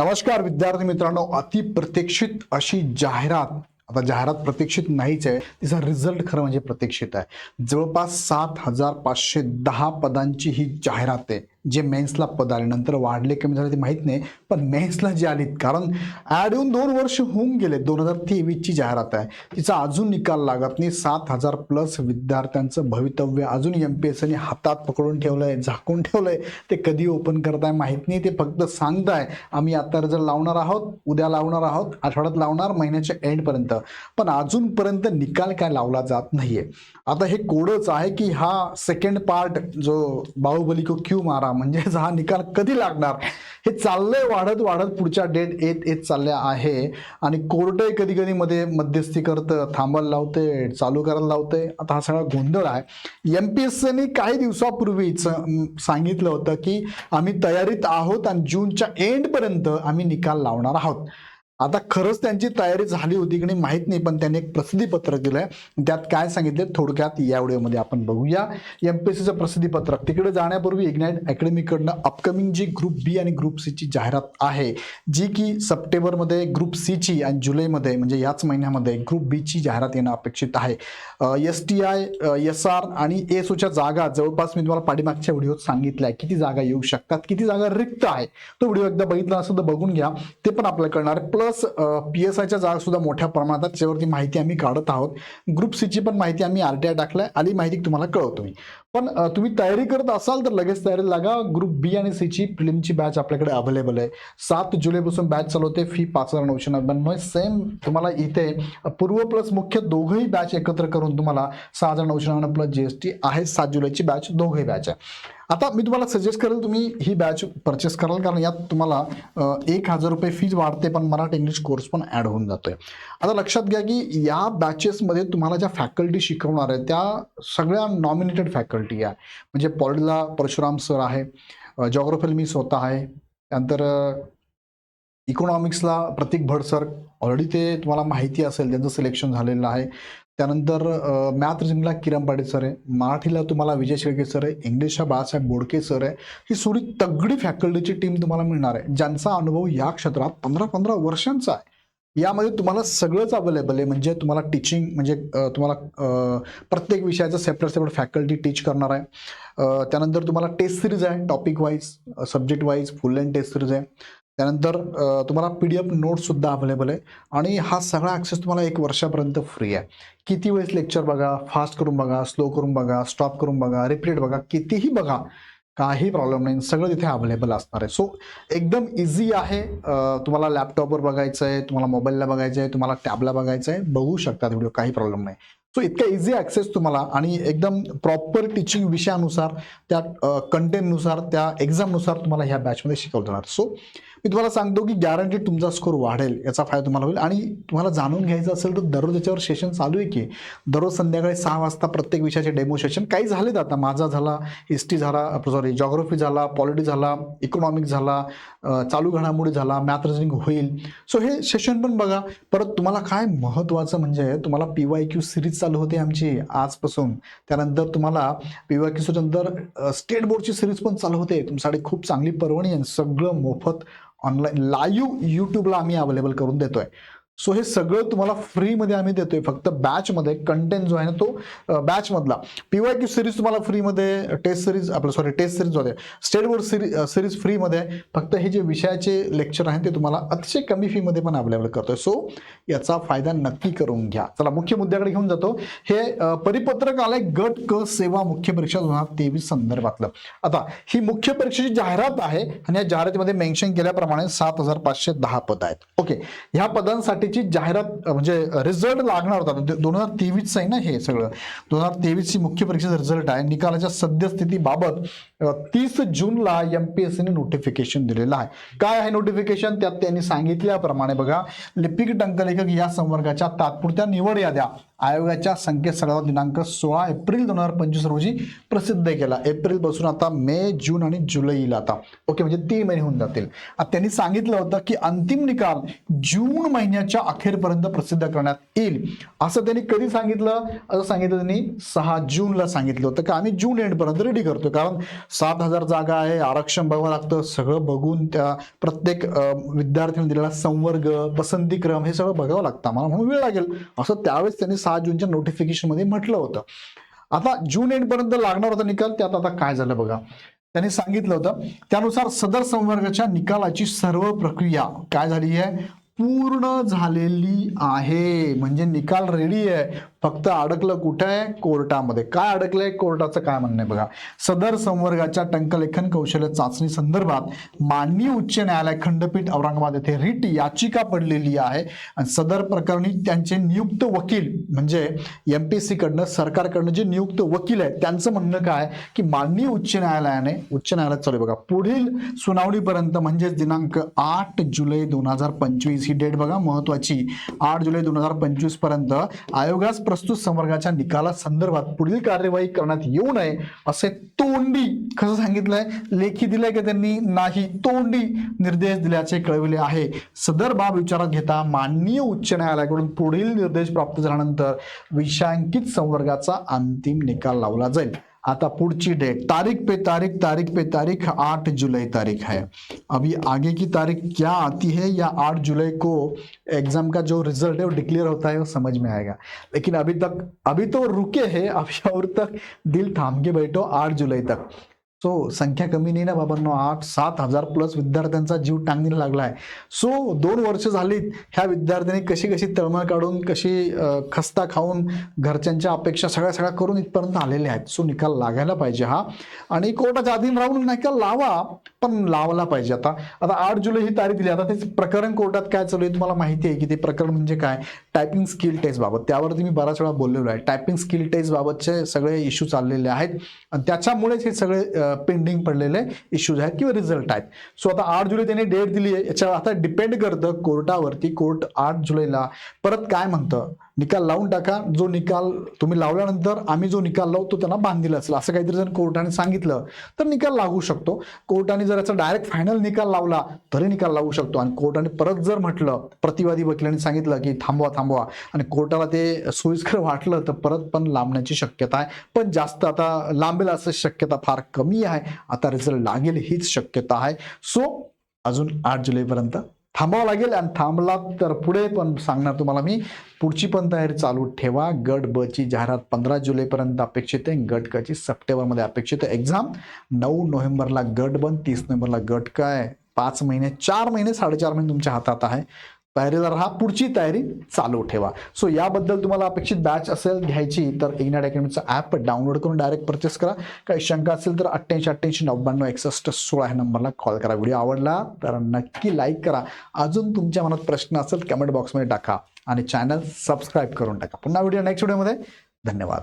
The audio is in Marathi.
नमस्कार विद्यार्थी मित्रांनो अति प्रतीक्षित अशी जाहिरात आता जाहिरात प्रतीक्षित नाहीच आहे तिचा रिझल्ट खरं म्हणजे प्रतीक्षित आहे. जवळपास सात हजार पाचशे दहा पदांची ही जाहिरात आहे. जे मेन्सला पद आले नंतर वाढले कमी झाले ते माहीत नाही पण मेन्सला जे आलीत कारण ॲड येऊन दोन वर्ष होऊन गेले दोन हजार तेवीसची जाहिरात आहे. तिचा अजून निकाल लागत नाही सात हजार प्लस विद्यार्थ्यांचं भवितव्य अजून एम पी एस हातात पकडून ठेवलं आहे झाकून ठेवलं आहे ते कधी ओपन करताय माहीत नाही ते फक्त सांगताय आम्ही आता रिझल्ट लावणार आहोत उद्या लावणार आहोत आठवड्यात लावणार महिन्याच्या एंडपर्यंत पण अजूनपर्यंत निकाल काय लावला जात नाहीये. आता हे कोडच आहे की हा सेकंड पार्ट जो बाहुबली को क्यू मारा म्हणजेच हा निकाल कधी लागणार? हे चाललंय वाढत वाढत पुढच्या डेट येत येत चालल्या आहे. आणि कोर्टही कधी कधी मध्ये मध्यस्थी करतं थांबायला लावते चालू करायला लावते आता हा सगळा गोंधळ आहे. एम पी एस सीने काही दिवसापूर्वीच सांगितलं होतं की आम्ही तयारीत आहोत आणि जूनच्या एंडपर्यंत आम्ही निकाल लावणार आहोत. आता खरंच त्यांची तयारी झाली होती की नाही माहीत नाही पण त्यांनी एक प्रसिद्धीपत्रक दिलंय. त्यात काय सांगितले थोडक्यात या व्हिडिओमध्ये आपण बघूया. एम पी एस सीचं प्रसिद्धीपत्रक. तिकडे जाण्यापूर्वी इग्नाइट अकॅडमीकडनं अपकमिंग जी ग्रुप बी आणि ग्रुप सीची जाहिरात आहे जी की सप्टेंबरमध्ये ग्रुप सीची आणि जुलैमध्ये म्हणजे याच महिन्यामध्ये ग्रुप बीची जाहिरात येणं अपेक्षित आहे. S T I S R आणि एस ओच्या जागा जवळपास मी तुम्हाला पाठीमागच्या व्हिडिओत सांगितल्या किती जागा येऊ शकतात किती जागा रिक्त आहे तो व्हिडिओ एकदा बघितला असेल तर बघून घ्या. ते पण आपल्याला कळणार. प्लस पी एस आयच्या जागा सुद्धा मोठ्या प्रमाणात आहेत, त्याच्यावरती माहिती आम्ही काढत आहोत. ग्रुप सीची पण माहिती आम्ही आर टी आय टाकलाय. आली माहिती तुम्हाला कळवतो मी. पण तुम्ही तयारी करत असाल तर लगेच तयारी लागा. ग्रुप बी आणि सीची फिल्मची बॅच आपल्याकडे अवेलेबल आहे. सात जुलैपासून बॅच चालू होते. फी पाच हजार नऊशे नव्याण्णव. सेम तुम्हाला इथे पूर्व प्लस मुख्य दोघंही बॅच एकत्र करून तुम्हाला सहा हजार नऊशे नव्याण्णव प्लस जी एस टी आहे. सात जुलैची बॅच दोघंही बॅच आहे. आता मी तुम्हाला सजेस्ट करेल तुम्ही ही बॅच परचेस कराल. कारण यात तुम्हाला एक हजार रुपये फीज वाढते पण मराठी इंग्लिश कोर्स पण ॲड होऊन जातोय. आता लक्षात घ्या की या बॅचेसमध्ये तुम्हाला ज्या फॅकल्टी शिकवणार आहे त्या सगळ्या नॉमिनेटेड फॅकल्टी आहे. म्हणजे पॉलिटीला परशुराम सर आहे. जॉग्रफीला मी स्वतः आहे. त्यानंतर इकॉनॉमिक्सला प्रतीक भट सर ऑलरेडी ते तुम्हाला माहिती असेल त्यांचं सिलेक्शन झालेलं आहे. त्यानंतर मॅथ रिझनिंगला किरण पाटील सर आहे. मराठीला तुम्हाला विजय शेळके सर आहे. इंग्लिशला बाळासाहेब बोडके सर आहे. ही सुरी तगडी फॅकल्टीची टीम तुम्हाला मिळणार आहे. ज्यांचा अनुभव या क्षेत्रात पंधरा पंधरा वर्षांचा आहे. यामध्ये तुम्हाला सगळंच अवेलेबल आहे. म्हणजे तुम्हाला टीचिंग म्हणजे तुम्हाला प्रत्येक विषयाचं सेपरेट सेपरेट फॅकल्टी टीच करणार आहे. त्यानंतर तुम्हाला टेस्ट सिरीज आहे topic wise subject wise full length test series आहे. त्यानंतर तुम्हाला पी डी एफ नोट्ससुद्धा अवेलेबल आहे. आणि हा सगळा ॲक्सेस तुम्हाला एक वर्षापर्यंत फ्री आहे. किती वेळेस लेक्चर बघा फास्ट करून बघा स्लो करून बघा स्टॉप करून बघा रिपीट बघा कितीही बघा. काही प्रॉब्लेम नाही. सगळं तिथे अवेलेबल असणार आहे. सो एकदम इझी आहे तुम्हाला लॅपटॉपवर बघायचं आहे तुम्हाला मोबाईलला बघायचं आहे तुम्हाला टॅबला बघायचं आहे बघू शकता व्हिडिओ काही प्रॉब्लेम नाही. सो इतका इझी ॲक्सेस तुम्हाला आणि एकदम प्रॉपर टीचिंग विषयानुसार त्या कंटेंटनुसार त्या एक्झामनुसार तुम्हाला ह्या बॅचमध्ये शिकवलं जाणार सो मी तुम्हाला सांगतो की गॅरंटी तुमचा स्कोर वाढेल याचा फायदा तुम्हाला होईल. आणि तुम्हाला जाणून घ्यायचं असेल तर दररोज याच्यावर सेशन चालू आहे की दररोज संध्याकाळी सहा वाजता प्रत्येक विषयाचे डेमो सेशन काही झालेत आता माझा झाला हिस्ट्री झाला सॉरी जॉग्रफी झाला पॉलिटी झाला इकॉनॉमिक झाला चालू घडामोडी झाला मॅथ रिजनिंग होईल. सो हे सेशन पण बघा. परत तुम्हाला काय महत्त्वाचं म्हणजे तुम्हाला पी वाय क्यू सिरीज चालू होते आमची आजपासून. त्यानंतर तुम्हाला पी वाय क्यूच्या नंतर स्टेट बोर्डची सिरीज पण चालू होते. तुमच्यासाठी खूप चांगली पर्वणी आहे सगळं मोफत ऑनलाईन लाईव्ह यूट्यूबला आम्ही अवेलेबल करून देतो आहे सो हे सगळं तुम्हाला फ्रीमध्ये आम्ही देतोय. फक्त बॅचमध्ये कंटेंट जो आहे ना तो बॅचमधला पी वाय क्यू सिरीज तुम्हाला फ्रीमध्ये टेस्ट सिरीज आपलं सॉरी टेस्ट सिरीज होते स्टेट बोर्ड सिरीज सिरीज फ्रीमध्ये आहे. फक्त हे जे विषयाचे लेक्चर आहेत ते तुम्हाला अतिशय कमी फीमध्ये पण अवेलेबल करतोय. सो याचा फायदा नक्की करून घ्या. चला मुख्य मुद्द्याकडे घेऊन जातो. हे परिपत्रक आलंय गट क सेवा मुख्य परीक्षा दोन हजार तेवीस संदर्भातलं. आता ही मुख्य परीक्षेची जाहिरात आहे आणि या जाहिरातीमध्ये मेन्शन केल्याप्रमाणे सात हजार पाचशे दहा पद आहेत. ओके ह्या पदांसाठी त्याची जाहिरात म्हणजे रिझल्ट लागणार होता. म्हणजे दोन हजार तेवीस आहे ना हे सगळं. दोन हजार तेवीसची मुख्य परीक्षेचा रिझल्ट आहे. निकालाच्या सद्यस्थितीबाबत तीस जूनला एम पी एस सीने नोटिफिकेशन दिलेलं आहे. काय आहे नोटिफिकेशन त्यात त्यांनी सांगितल्याप्रमाणे बघा लिपिक टंकलेखक या संवर्गाच्या तात्पुरत्या निवड याद्या. आयोगाच्या संकेतस्थळावर दिनांक सोळा एप्रिल दोन हजार पंचवीस रोजी प्रसिद्ध केला. एप्रिलपासून आता मे जून आणि जुलैला आता. ओके म्हणजे तीन महिने होऊन जातील. आता त्यांनी सांगितलं होतं की अंतिम निकाल जून महिन्याच्या अखेरपर्यंत प्रसिद्ध करण्यात येईल. असं त्यांनी कधी सांगितलं? असं सांगितलं त्यांनी सहा जूनला सांगितलं होतं. की आम्ही जून एंडपर्यंत रेडी करतो कारण सात हजार जागा आहे आरक्षण बघावं लागतं. सगळं बघून त्या प्रत्येक विद्यार्थ्यांनी दिलेला संवर्ग पसंतीक्रम हे सगळं बघावं लागतं आम्हाला. म्हणून वेळ लागेल. असं त्यावेळेस त्यांनी सहा जूनच्या नोटिफिकेशनमध्ये म्हटलं होतं. आता जून एंड पर्यंत लागणार होता निकाल त्यात आता काय झालं बघा. त्यांनी सांगितलं होतं त्यानुसार सदर संवर्गाच्या निकालाची सर्व प्रक्रिया काय झाली आहे? पूर्ण झालेली आहे. म्हणजे निकाल रेडी आहे. फक्त अडकलं कुठं? आहे कोर्टामध्ये. काय अडकलंय? कोर्टाचं काय म्हणणं आहे बघा. सदर संवर्गाच्या टंकलेखन कौशल्य चाचणी संदर्भात माननीय उच्च न्यायालय खंडपीठ औरंगाबाद येथे रिट याचिका पडलेली आहे. आणि सदर प्रकरणी त्यांचे नियुक्त वकील म्हणजे एम पी कडनं सरकारकडनं जे नियुक्त वकील आहेत त्यांचं म्हणणं काय? की माननीय उच्च न्यायालयाने उच्च न्यायालयात चालू आहे बघा पुढील सुनावणीपर्यंत म्हणजेच दिनांक आठ जुलै दोन हजार पंचवीस ही डेट बघा महत्वाची आठ जुलै दोन हजार पंचवीसपर्यंत आयोगास प्रस्तुत संवर्गाच्या निकाला संदर्भात पुढील कार्यवाही करण्यात येऊ नये असे तोंडी कसं सांगितलंय? लेखी दिलंय की त्यांनी? नाही तोंडी निर्देश दिल्याचे कळविले आहे. सदर बाब विचारात घेता माननीय उच्च न्यायालयाकडून पुढील निर्देश प्राप्त झाल्यानंतर विषयांकित संवर्गाचा अंतिम निकाल लावला जाईल. आता पुढची डेट तारीख पे तारीख तारीख पे तारीख, आठ जुलाई तारीख है। अभी आगे की तारीख क्या आती है या आठ जुलाई को एग्ज़ाम का जो रिज़ल्ट है वो डिक्लेयर होता है वो समझ में आएगा। लेकिन अभी तक, अभी तो रुके हैं, अभी और तक दिल थाम के बैठो आठ जुलाई तक। सो संख्या कमी नाही ना बाबांनो आठ सात हजार प्लस विद्यार्थ्यांचा जीव टांगणीला आहे सो दोन वर्ष झालीत ह्या विद्यार्थ्यांनी कशी कशी तळमळ काढून कशी खस्ता खाऊन घरच्यांच्या अपेक्षा सगळ्या सगळ्या करून इथपर्यंत आलेले आहेत. सो निकाल लागायला पाहिजे हा. आणि कोर्टाच्या अधीन राहून निकाल लावा पण लावला पाहिजे आता. आता आठ जुलै ही तारीख दिली. आता ते प्रकरण कोर्टात काय चालू आहे तुम्हाला माहिती आहे की ते प्रकरण म्हणजे काय? टायपिंग स्किल टेस्ट बाबत. त्यावरती मी बराच वेळा बोललेलो आहे. टायपिंग स्किल टेस्ट बाबतचे सगळे इश्यू चाललेले आहेत. आणि त्याच्यामुळेच हे सगळे पेंडिंग पडलेले इश्यूज आहेत किंवा रिझल्ट आहेत. सो आता आठ जुलै त्यांनी डेट दिली आहे. याच्यावर आता डिपेंड करतं कोर्टावरती. कोर्ट आठ जुलैला परत काय म्हणतं? निकाल लावून टाका. जो निकाल तुम्ही लावल्यानंतर आम्ही जो निकाल लावतो त्यांना बांधील असेल. असं काहीतरी जर कोर्टाने सांगितलं तर निकाल लागू शकतो. कोर्टाने जर याचा डायरेक्ट फायनल निकाल लावला तरी निकाल लागू शकतो. आणि कोर्टाने परत जर म्हटलं प्रतिवादी वकिलांनी सांगितलं की थांबवा थांबवा आणि कोर्टाला ते सोयीस्कर वाटलं तर परत पण लांबण्याची शक्यता आहे. पण जास्त आता लांबेल असं शक्यता फार कमी आहे. आता रिझल्ट लागेल हीच शक्यता आहे. सो अजून आठ जुलैपर्यंत थांबावं लागेल आणि थांबला तर पुढे पण सांगणार तुम्हाला मी. पुढची पण तयारी चालू ठेवा. गट ब ची जाहिरात पंधरा जुलैपर्यंत अपेक्षित आहे. गट क ची सप्टेंबरमध्ये अपेक्षित आहे. एक्झाम नऊ नोव्हेंबरला गट बन तीस नोव्हेंबरला गट काय? पाच महिने चार महिने साडेचार महिने तुमच्या हातात आहे. तयारीला राहा. पुढची तयारी चालू ठेवा. सो याबद्दल तुम्हाला अपेक्षित बॅच असेल घ्यायची तर इग्नाट अकॅडमीचं ॲप डाउनलोड करून डायरेक्ट परचेस करा. काही शंका असेल तर अठ्ठ्याऐंशी अठ्ठ्याऐंशी नव्याण्णव एकसष्ट सोळा ह्या नंबरला कॉल करा. व्हिडिओ आवडला तर नक्की लाईक करा. अजून तुमच्या मनात प्रश्न असेल कमेंट बॉक्समध्ये टाका. आणि चॅनल सबस्क्राईब करून टाका. पुन्हा व्हिडिओ नेक्स्ट व्हिडिओमध्ये धन्यवाद.